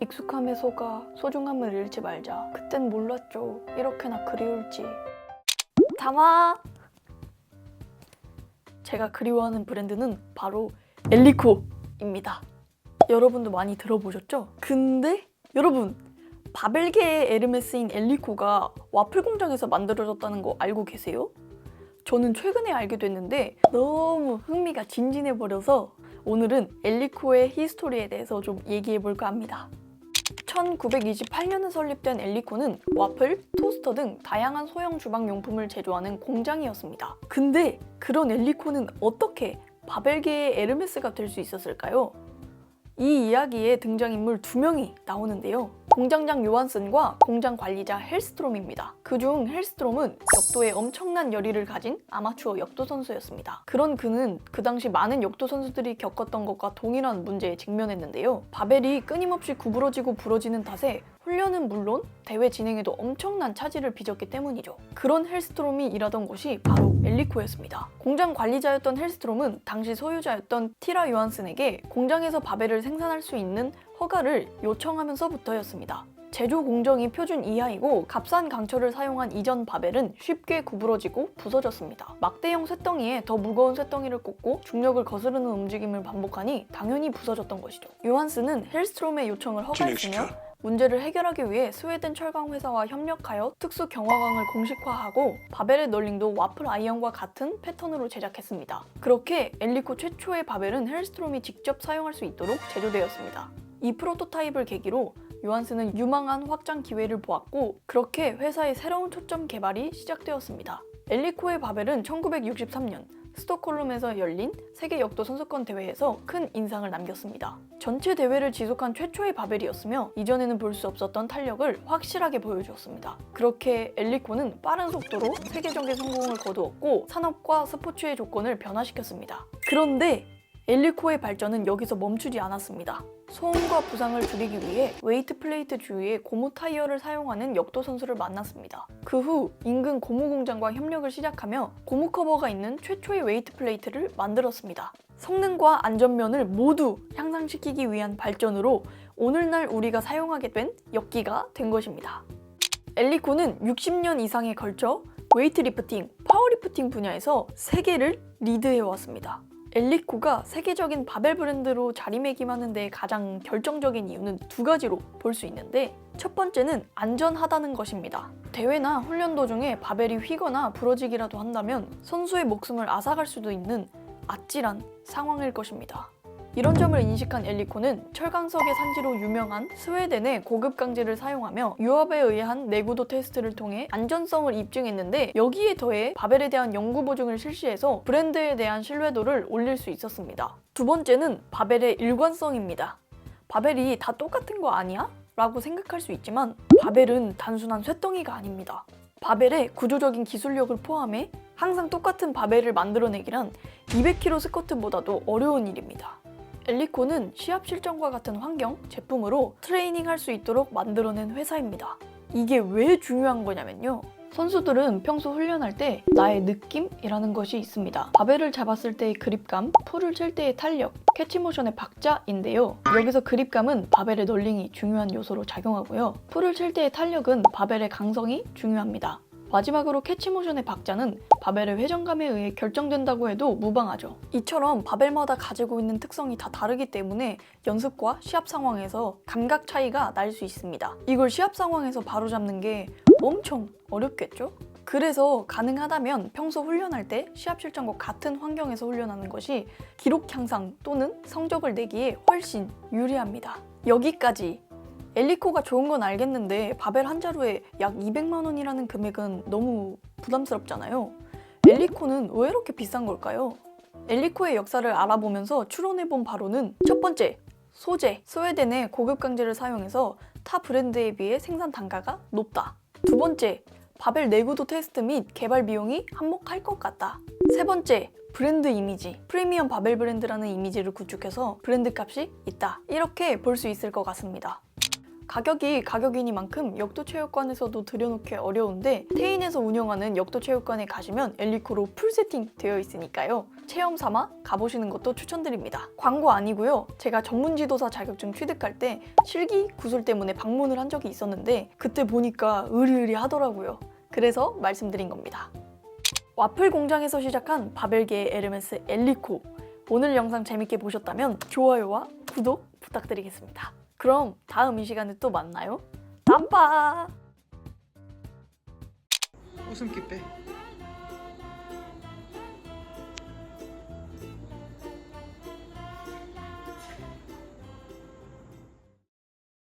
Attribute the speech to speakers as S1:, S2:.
S1: 익숙함에 속아 소중함을 잃지 말자. 그땐 몰랐죠. 이렇게나 그리울지. 담아! 제가 그리워하는 브랜드는 바로 엘리코입니다. 여러분도 많이 들어보셨죠? 근데 여러분 바벨계의 에르메스인 엘리코가 와플 공장에서 만들어졌다는 거 알고 계세요? 저는 최근에 알게 됐는데 너무 흥미가 진진해 버려서 오늘은 엘리코의 히스토리에 대해서 좀 얘기해 볼까 합니다. 1928년에 설립된 엘리코는 와플, 토스터 등 다양한 소형 주방 용품을 제조하는 공장이었습니다. 근데 그런 엘리코는 어떻게 바벨계의 에르메스가 될 수 있었을까요? 이 이야기에 등장인물 두 명이 나오는데요. 공장장 요한슨과 공장 관리자 헬스트롬입니다. 그중 헬스트롬은 역도에 엄청난 열의를 가진 아마추어 역도 선수였습니다. 그런 그는 그 당시 많은 역도 선수들이 겪었던 것과 동일한 문제에 직면했는데요. 바벨이 끊임없이 구부러지고 부러지는 탓에 훈련은 물론 대회 진행에도 엄청난 차질을 빚었기 때문이죠. 그런 헬스트롬이 일하던 곳이 바로 엘리코였습니다. 공장 관리자였던 헬스트롬은 당시 소유자였던 티라 요한슨에게 공장에서 바벨을 생산할 수 있는 허가를 요청하면서부터였습니다. 제조 공정이 표준 이하이고 값싼 강철을 사용한 이전 바벨은 쉽게 구부러지고 부서졌습니다. 막대형 쇳덩이에 더 무거운 쇳덩이를 꽂고 중력을 거스르는 움직임을 반복하니 당연히 부서졌던 것이죠. 요한스는 헬스트롬의 요청을 허가했으며. 문제를 해결하기 위해 스웨덴 철강 회사와 협력하여 특수 경화광을 공식화하고 바벨의 널링도 와플 아이언과 같은 패턴으로 제작했습니다. 그렇게 엘리코 최초의 바벨은 헬스트롬이 직접 사용할 수 있도록 제조되었습니다. 이 프로토타입을 계기로 요한스는 유망한 확장 기회를 보았고 그렇게 회사의 새로운 초점 개발이 시작되었습니다. 엘리코의 바벨은 1963년 스톡홀름에서 열린 세계 역도 선수권 대회에서 큰 인상을 남겼습니다. 전체 대회를 지속한 최초의 바벨이었으며 이전에는 볼 수 없었던 탄력을 확실하게 보여주었습니다. 그렇게 엘리코는 빠른 속도로 세계적인 성공을 거두었고 산업과 스포츠의 조건을 변화시켰습니다. 그런데 엘리코의 발전은 여기서 멈추지 않았습니다. 소음과 부상을 줄이기 위해 웨이트 플레이트 주위에 고무 타이어를 사용하는 역도 선수를 만났습니다. 그 후 인근 고무 공장과 협력을 시작하며 고무 커버가 있는 최초의 웨이트 플레이트를 만들었습니다. 성능과 안전면을 모두 향상시키기 위한 발전으로 오늘날 우리가 사용하게 된 역기가 된 것입니다. 엘리코는 60년 이상에 걸쳐 웨이트 리프팅, 파워 리프팅 분야에서 세계를 리드해 왔습니다. 엘리코가 세계적인 바벨 브랜드로 자리매김하는 데 가장 결정적인 이유는 두 가지로 볼 수 있는데 첫 번째는 안전하다는 것입니다. 대회나 훈련 도중에 바벨이 휘거나 부러지기라도 한다면 선수의 목숨을 앗아갈 수도 있는 아찔한 상황일 것입니다. 이런 점을 인식한 엘리코는 철강석의 산지로 유명한 스웨덴의 고급 강제를 사용하며 유압에 의한 내구도 테스트를 통해 안전성을 입증했는데 여기에 더해 바벨에 대한 연구 보증을 실시해서 브랜드에 대한 신뢰도를 올릴 수 있었습니다. 두 번째는 바벨의 일관성입니다. 바벨이 다 똑같은 거 아니야? 라고 생각할 수 있지만 바벨은 단순한 쇳덩이가 아닙니다. 바벨의 구조적인 기술력을 포함해 항상 똑같은 바벨을 만들어내기란 200kg 스쿼트보다도 어려운 일입니다. 엘리코는 시합 실전과 같은 환경, 제품으로 트레이닝 할 수 있도록 만들어낸 회사입니다. 이게 왜 중요한 거냐면요. 선수들은 평소 훈련할 때 나의 느낌이라는 것이 있습니다. 바벨을 잡았을 때의 그립감, 풀을 칠 때의 탄력, 캐치 모션의 박자인데요. 여기서 그립감은 바벨의 널링이 중요한 요소로 작용하고요. 풀을 칠 때의 탄력은 바벨의 강성이 중요합니다. 마지막으로 캐치모션의 박자는 바벨의 회전감에 의해 결정된다고 해도 무방하죠. 이처럼 바벨마다 가지고 있는 특성이 다 다르기 때문에 연습과 시합 상황에서 감각 차이가 날 수 있습니다. 이걸 시합 상황에서 바로 잡는 게 엄청 어렵겠죠? 그래서 가능하다면 평소 훈련할 때 시합 실전과 같은 환경에서 훈련하는 것이 기록 향상 또는 성적을 내기에 훨씬 유리합니다. 여기까지 엘리코가 좋은 건 알겠는데 바벨 한 자루에 약 200만 원이라는 금액은 너무 부담스럽잖아요. 엘리코는 왜 이렇게 비싼 걸까요? 엘리코의 역사를 알아보면서 추론해본 바로는 첫 번째, 소재. 스웨덴의 고급 강제를 사용해서 타 브랜드에 비해 생산 단가가 높다. 두 번째, 바벨 내구도 테스트 및 개발 비용이 한몫할 것 같다. 세 번째, 브랜드 이미지. 프리미엄 바벨 브랜드라는 이미지를 구축해서 브랜드 값이 있다. 이렇게 볼 수 있을 것 같습니다. 가격이 가격이니만큼 역도체육관에서도 들여놓기 어려운데 테인에서 운영하는 역도체육관에 가시면 엘리코로 풀 세팅 되어 있으니까요. 체험 삼아 가보시는 것도 추천드립니다. 광고 아니고요. 제가 전문 지도사 자격증 취득할 때 실기 구술 때문에 방문을 한 적이 있었는데 그때 보니까 의리의리 하더라고요. 그래서 말씀드린 겁니다. 와플 공장에서 시작한 바벨계의 에르메스 엘리코. 오늘 영상 재밌게 보셨다면 좋아요와 구독 부탁드리겠습니다. 그럼 다음 이 시간에 또 만나요. 땀빠!
S2: 웃음기 빼.